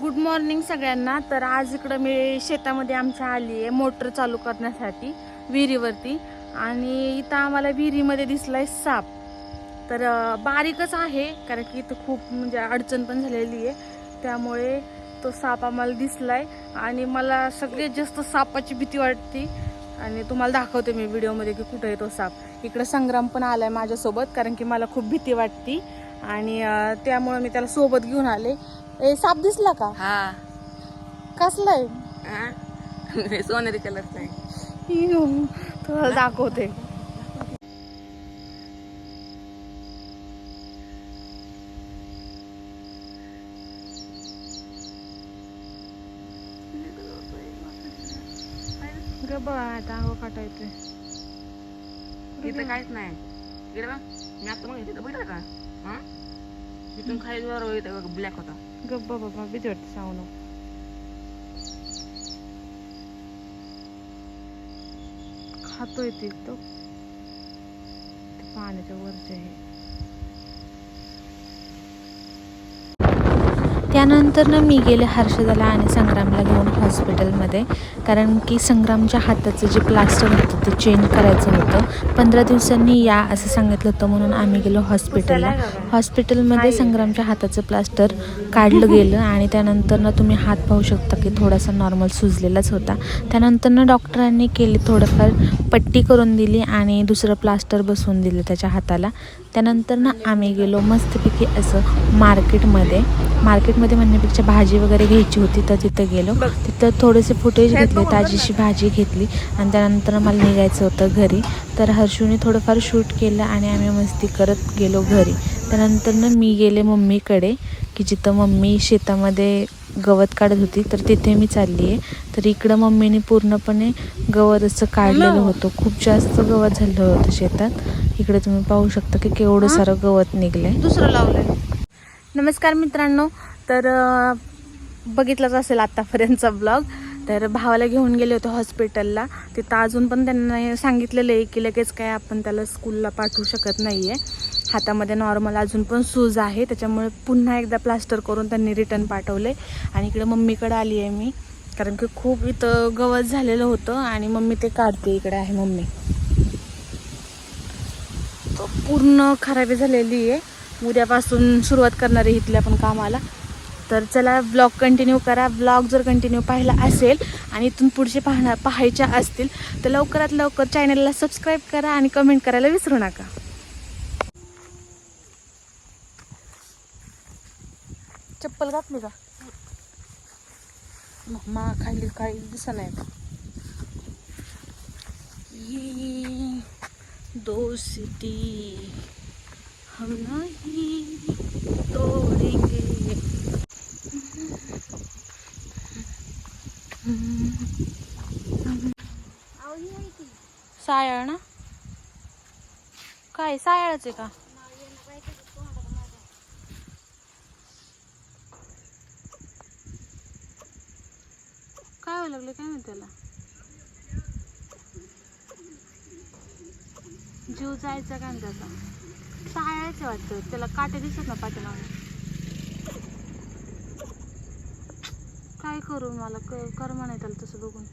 Good morning सगळ्यांना. तर आज इकडं मी शेतामध्ये आमच्या आली आहे मोटर चालू करण्यासाठी विहिरीवरती. आणि इथं आम्हाला विहिरीमध्ये दिसलाय साप. तर बारीकच आहे कारण की इथं खूप म्हणजे अडचण पण झालेली आहे. त्यामुळे तो साप आम्हाला दिसलाय. आणि मला सगळ्यात जास्त सापाची भीती वाटते. आणि तुम्हाला दाखवते मी व्हिडिओमध्ये की कुठं आहे तो साप. इकडं संग्राम पण आला आहे माझ्यासोबत कारण की मला खूप भीती वाटती. आणि त्यामुळं त्यामुळे मी त्याला सोबत घेऊन आले. ए साप दिसला का? हा. कसलाय हा? सोनेरी कलरचा आहे. तुला दाखवते. आता अंग काटा येतोय इथं काहीच नाही. इकडे बघ मी आता मग तिथं बघितलं का? हा? तिथून खाली वर इथं ब्लॅक होता. गप्पा बाबा भीती वाटते खातोय ते तो. पाण्याच्या वरचे आहे त्यानंतर ना मी गेले हर्षदाला आणि संग्रामला घेऊन. हॉस्पिटलमध्ये. कारण की संग्रामच्या हाताचं जे प्लास्टर होतं ते चेंज करायचं होतं. पंधरा दिवसांनी या असं सांगितलं होतं म्हणून आम्ही गेलो हॉस्पिटलला. हॉस्पिटलमध्ये संग्रामच्या हाताचं प्लास्टर काढलं गेलं आणि त्यानंतर ना तुम्ही हात पाहू शकता की थोडासा नॉर्मल सुजलेलाच होता. त्यानंतर ना डॉक्टरांनी केली थोडंफार पट्टी करून दिली आणि दुसरं प्लास्टर बसवून दिलं त्याच्या हाताला. त्यानंतर ना आम्ही गेलो मस्तपैकी असं मार्केटमध्ये. मार्केटमध्ये म्हणण्यापेक्षा भाजी वगैरे घ्यायची होती तर तिथं गेलो. तिथं थोडेसे फुटेज घेतले ताजीशी भाजी घेतली आणि त्यानंतर मला निघायचं होतं घरी. तर हर्षूने थोडंफार शूट केलं आणि आम्ही मस्ती करत गेलो घरी. त्यानंतर ना मी गेले मम्मीकडे की जिथं मम्मी शेतामध्ये गवत काढत होती तर तिथे मी चालली आहे. तर इकडं मम्मीने पूर्णपणे गवत असं काढलेलं होतं. खूप जास्त गवत झालं होतं शेतात. इकडे तुम्ही पाहू शकता की केवढं सारं गवत निघलंय. दुसरं लावलंय. नमस्कार मित्रांनो. तर बघितलंच असेल आत्तापर्यंतचा ब्लॉग. तर भावाला घेऊन गेले होते हॉस्पिटलला. तिथं अजून पण त्यांना सांगितलेलं आहे की लगेच काय आपण त्याला स्कूलला पाठवू शकत नाही आहे हातामध्ये नॉर्मल अजून पण सूज आहे. त्याच्यामुळे पुन्हा एकदा प्लास्टर करून त्यांनी रिटर्न पाठवले. आणि इकडे मम्मीकडे आली आहे मी. कारण की खूप इथं गवत झालेलं होतं आणि मम्मी ते काढते इकडे आहे मम्मी. पूर्ण खराबी झालेली आहे. उद्यापासून सुरुवात करणार आहे इथल्या पण कामाला. तर चला ब्लॉग कंटिन्यू करा. ब्लॉग जर कंटिन्यू पाहिला असेल आणि इथून पुढचे पाहणार पाहायच्या असतील तर लवकरात लवकर चॅनलला सबस्क्राईब करा आणि कमेंट करायला विसरू नका. चप्पल घातली का मा खाली काही दिसत नाही दोस्ती हम नाही तोड़ेंगे. सायाळ ना? काय सायाळच आहे का? काय व्हायला लागलं काय माहिती त्याला? जीव जायचा का त्याचा? सायाळच वाटतं. त्याला काटे दिसत ना पाठीमागे. काय करू मला? क- कर म्हणाय त्याला तसं बघून.